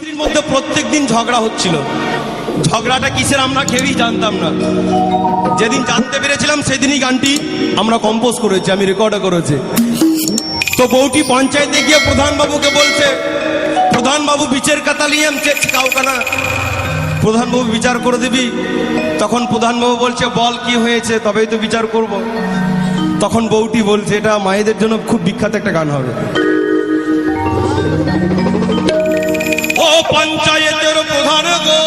স্ত্রীর মধ্যে প্রত্যেক দিন ঝগড়া হচ্ছিল। ঝগড়াটা কিসের আমরা কেউই জানতাম না। যেদিন জানতে পেরেছিলাম সেদিনই গানটি আমরা কম্পোজ করেছি, আমি রেকর্ডও করেছি। তো বউটি পঞ্চায়েতে গিয়ে প্রধান বাবুকে বলছে প্রধান বাবু বিচার কাতালিয়াম চেক কাউকানা প্রধান বাবু বিচার করে দিবি। তখন প্রধান বাবু বলছে, বল কি হয়েছে, তবেই তো বিচার করব। তখন বউটি বলছে, এটা মায়েদের জন্য খুব বিখ্যাত একটা গান হবে। পঞ্চায়েতের প্রধান গো।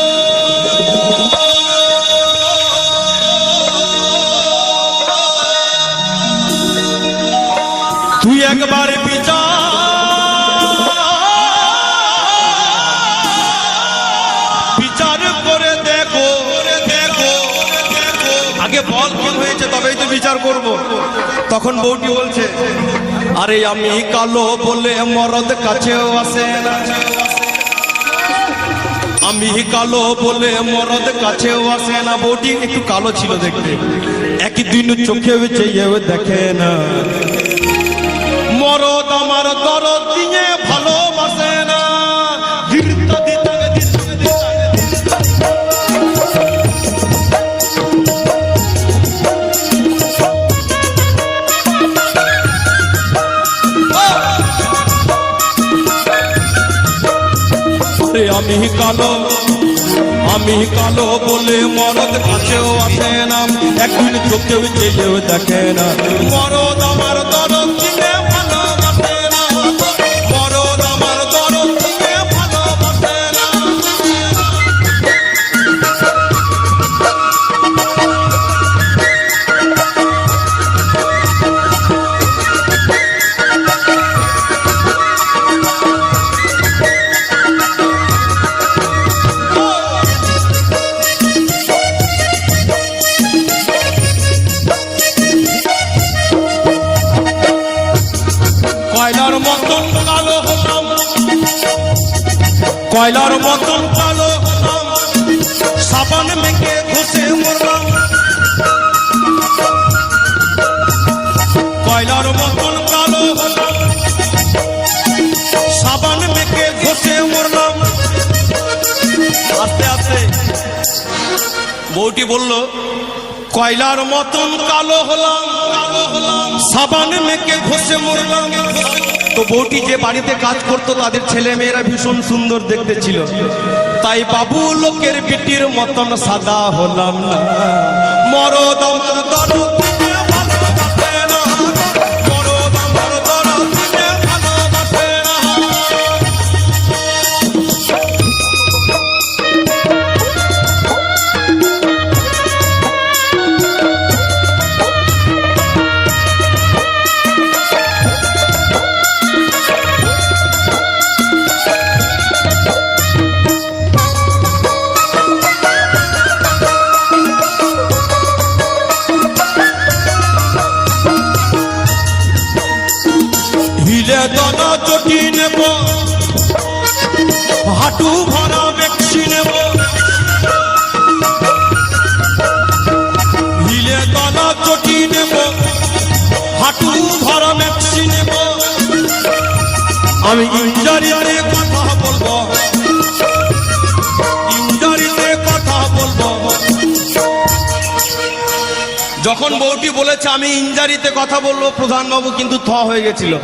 তুই একবার বিচার বিচার করে দেখো। দেখো আগে বল হয়েছে, তবেই তো বিচার করব। তখন বউটি বলছে, আরে আমি কালো বলে মরদ কাছেও আসে না। আমি কালো বলে মরদ কাছেও আসে না বটি একটু কালো ছিল দেখতে। একদিন চোখে চেয়েও দেখে না। আমি কালো আমি কালো বলে মরদ কাছেও আসে না। একদিন চোখেও চেয়েও দেখে না। মরদ আমার দরদ কয়লার মতন কালো সাবান মেখে ঘষে মরলাম। কয়লার মতন কালো সাবান মেখে ঘষে মরলাম। আস্তে আস্তে। বউটি বলল, কয়লার মতন কালো হলাম কালো হলাম, সাবান মেখে ঘষে মরলাম। তো বউটি যে বাড়িতে কাজ করত, তাদের ছেলে মেয়েরা ভীষণ সুন্দর দেখতে ছিল। তাই বাবু লোকের বিটির মতন সাদা হলাম না। মরদ আমার আমি ইঞ্জারিতে কথা বলব। ইঞ্জারিতে কথা বলব। যখন বউটি বলেছে, আমি ইঞ্জারিতে কথা বলব প্রধানবাবু কিন্তু থ হয়ে গেছিল।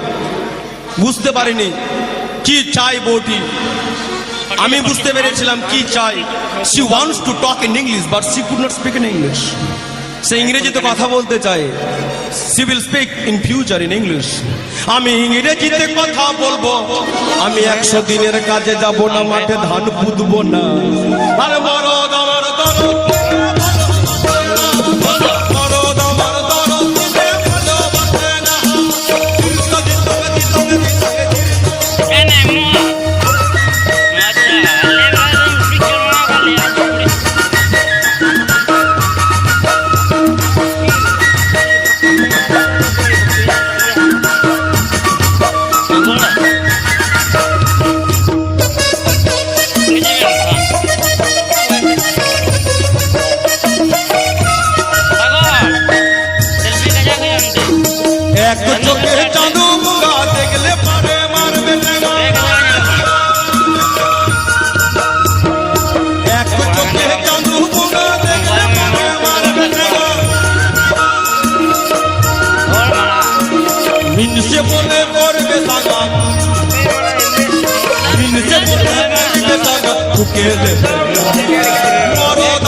বুঝতে পারিনি। কি চাই বউটি আমি বুঝতে পেরেছিলাম কি চাই। She wants to talk in English but she could not speak in English সে ইংরেজিতে কথা বলতে চায়। She will speak in future in English আমি ইংরেজিতে কথা বলব। আমি একশো দিনের কাজে যাব না, মাঠে ধান পুঁতবো না। আর হিংসে বলে করবে দাগা হিংসে বলে করবে দাগা তুকে মরদ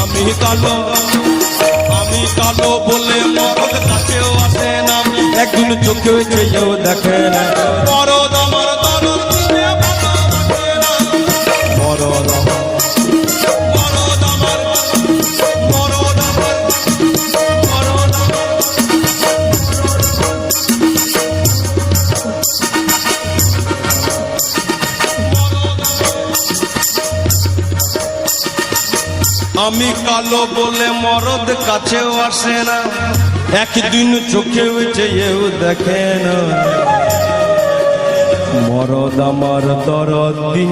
আমি কালো আমি কালো বলে মরদ কাছেও আসে না। একদিন চোখে চেয়েও দেখে না। মরদ আমার আমি কালো বলে মরদ কাছেও আসে না। একদিন চোখে চেয়েও দেখে না। মরদ আমার দরদ দিয়ে